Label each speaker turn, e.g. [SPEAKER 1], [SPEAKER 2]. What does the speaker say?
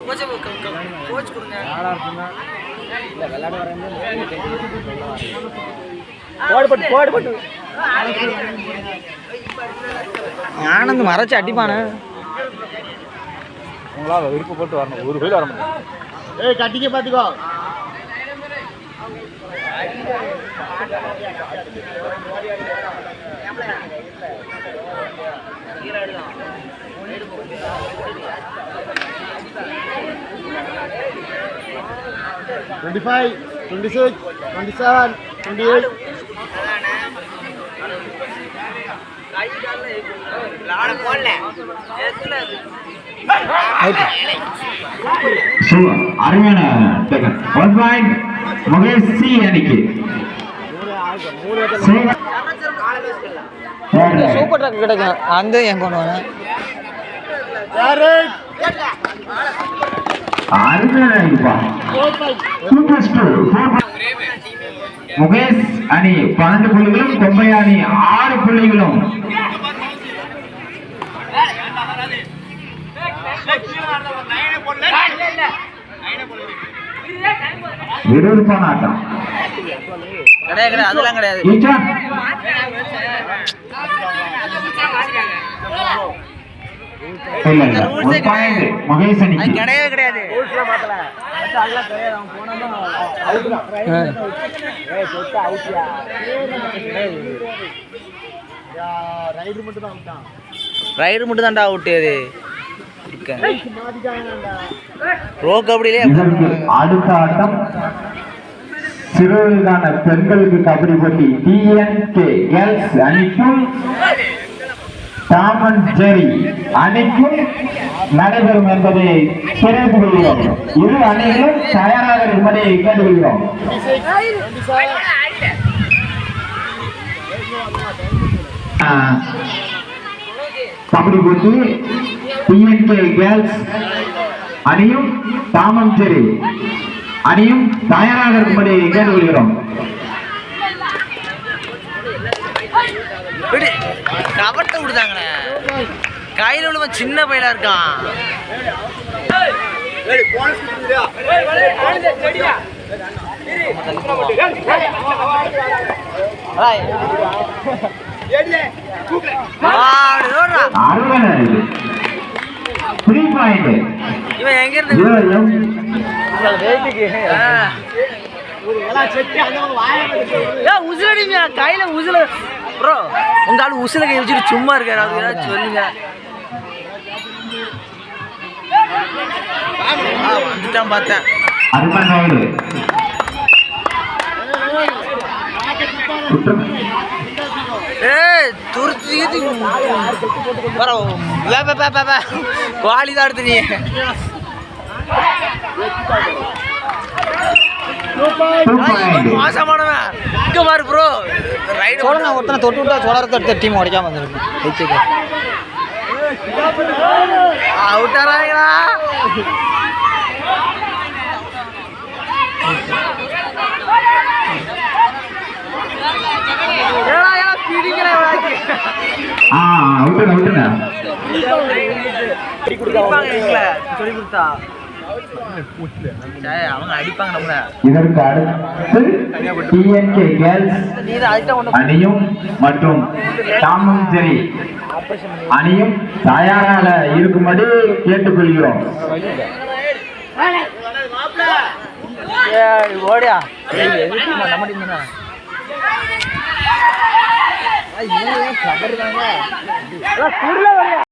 [SPEAKER 1] Coach coach கொடுங்க.
[SPEAKER 2] போடுபட்டு போடுபட்டு ஆனந்த் மறைச்சு அடிப்பானு.
[SPEAKER 3] உங்களால் விருப்பப்பட்டு வரணும். ஒரு கோயில் வர முடியும்
[SPEAKER 2] ஏய் கட்டிக்க பார்த்துக்கோ twenty five twenty six twenty seven twenty eight
[SPEAKER 4] அருமையான taken one point Mahesh C அணிக்கு.
[SPEAKER 2] சூப்பர் ட்ரக் கிடைக்கும். அந்த என் பண்ணுவாங்க
[SPEAKER 4] அருமையான அணிப்பா முகேஷ் அணி பன்னெண்டு புள்ளிகளும் கொம்பை அணி ஆறு புள்ளிகளும். விறுவிறுப்பான ஆட்டம்
[SPEAKER 1] கிடையாது கிடையாது அதெல்லாம் கிடையாது
[SPEAKER 4] மகேஷ்
[SPEAKER 1] அது கிடையவே கிடையாது
[SPEAKER 2] ரைடர் மட்டும் தான் விட்டான்
[SPEAKER 1] ரைடு மட்டும் தான்டா அவுட்டு அது ப்ரோ கபடியிலே
[SPEAKER 4] அடுத்த ஆட்டம் சிறுவர்களுக்கான பெண்களுக்கு கபடி போட்டி. டிஎன்கே எல்ஸ் அணிக்கும் டாம் அண்ட் ஜெரி அணிக்கும் நடைபெறும் என்பதை தெரிவித்துக் கொள்கிறோம். இரு அணிகளும் தயாராக இருக்கும்படி கேட்டுக்கொள்கிறோம். கபடி போட்டி டிஎன்கே கேர்ள்ஸ் அணியும் டாமன் ஜெரி அணியும் தயாராக இருக்கும்படி கேட்டுக்கொள்கிறோம்.
[SPEAKER 1] விடு. கவர்ட்ட விடுதாங்கண்ணே கையில் உள்ளவன் சின்ன பையலா இருக்கான். இவன் எங்க இருந்து? உசுலடிங்க கையில உசுல ப்ரோ உங்க ஆளு உசுல கை வச்சுட்டு சும்மா இருக்காரு. அதுக்கு ஏதாச்சும் சொல்லுங்க. வந்துட்டான் பார்த்தேன். குவாலி தான் எடுத்து நீ. மோசமானவன். இங்க பாரு ப்ரோ ரைடு
[SPEAKER 2] சோழனை ஒருத்தனை தொட்டு விட்டா சோழரத்தை எடுத்து டீம் உடைக்காம வந்துருக்கும் ஜெயிச்சுக்க
[SPEAKER 1] அவுட்டாராங்களா சொல்லி கொடுத்தா. சரி, அவங்க அடிப்பாங்க நம்மள.
[SPEAKER 4] இதற்கு அடுத்து டிஎன்கே கேர்ள்ஸ் அணியும் மற்றும் டாமன் ஜெரி அணியும் தயாராக இருக்கும்படி கேட்டுக்கொள்கிறோம்.
[SPEAKER 1] ஓடியா? நம்ம